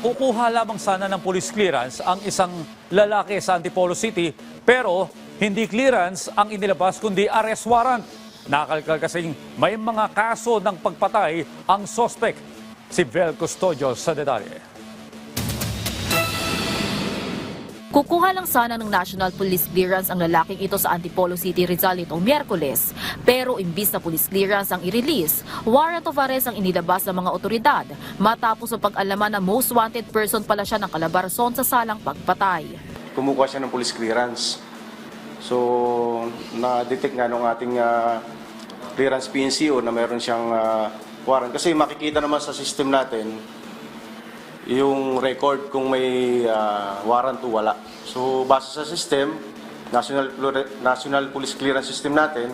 kukuha lamang sana ng police clearance ang isang lalaki sa Antipolo City pero hindi clearance ang inilabas kundi arrest warrant. Nakalkal kasing may mga kaso ng pagpatay ang suspect. Si Vel Custodio sa detalye. Kukuha lang sana ng National Police Clearance ang lalaking ito sa Antipolo City, Rizal itong Miyerkules. Pero imbis na police clearance ang i-release, warrant of arrest ang inilabas ng mga otoridad matapos ang pag-alaman na most wanted person pala siya ng Calabarzon sa salang pagpatay. kumukuha siya ng police clearance. So, na-detect nga nung ating ah, clearance PNCO na meron siyang ah, warrant. Kasi makikita naman sa system natin yung record kung may ah, warrant o wala. So, base sa system, National, National Police Clearance System natin,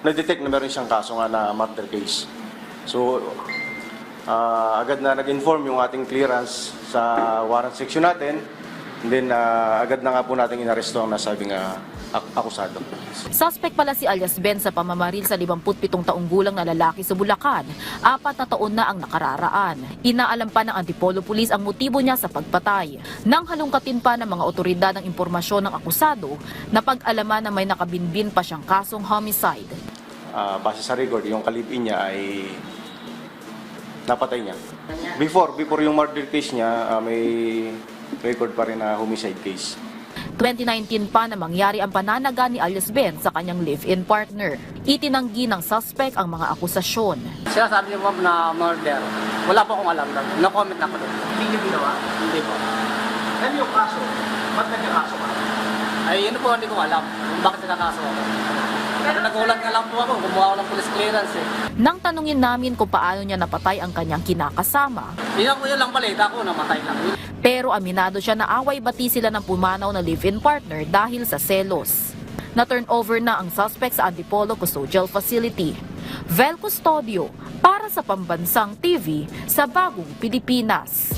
na-detect na meron siyang kaso nga na murder case. So, ah, agad na nag-inform yung ating clearance sa warrant section natin. Then, ah, agad na nga po natin inaresto ang nasabing ak- akusado. Suspect pala si alias Ben sa pamamaril sa 57 taong gulang na lalaki sa Bulacan. Apat na taon na ang nakararaan. Inaalam pa ng Antipolo Police ang motibo niya sa pagpatay. Nang halungkatin pa ng mga otoridad ang impormasyon ng akusado, napag-alaman na may nakabinbin pa siyang kasong homicide. Ah, base sa record, yung kalipin niya ay napatay niya. Before, before yung murder case niya, ah, may record pa rin na homicide case. 2019 pa na mangyari ang pananaga ni alias Ben sa kanyang live-in partner. Itinanggi ng suspect ang mga akusasyon. Sila sabi niyo ma'am na murder. Wala po akong alam doon. No comment na ako doon. Hindi niyo ginawa? Hindi po. Ano yung kaso? Ba't nagkakaso ka? Ay, yun po hindi ko alam kung bakit nakakaso ako. Pero nagulat nga lang po ako. Kumuha ako ng police clearance eh. Nang tanungin namin kung paano niya napatay ang kanyang kinakasama, Yun lang, yun lang balita ko, namatay lang. Pero aminado siya na away bati sila ng pumanaw na live-in partner dahil sa selos. Na-turn over na ang suspect sa Antipolo Custodial Facility. Vel Custodio para sa Pambansang TV sa Bagong Pilipinas.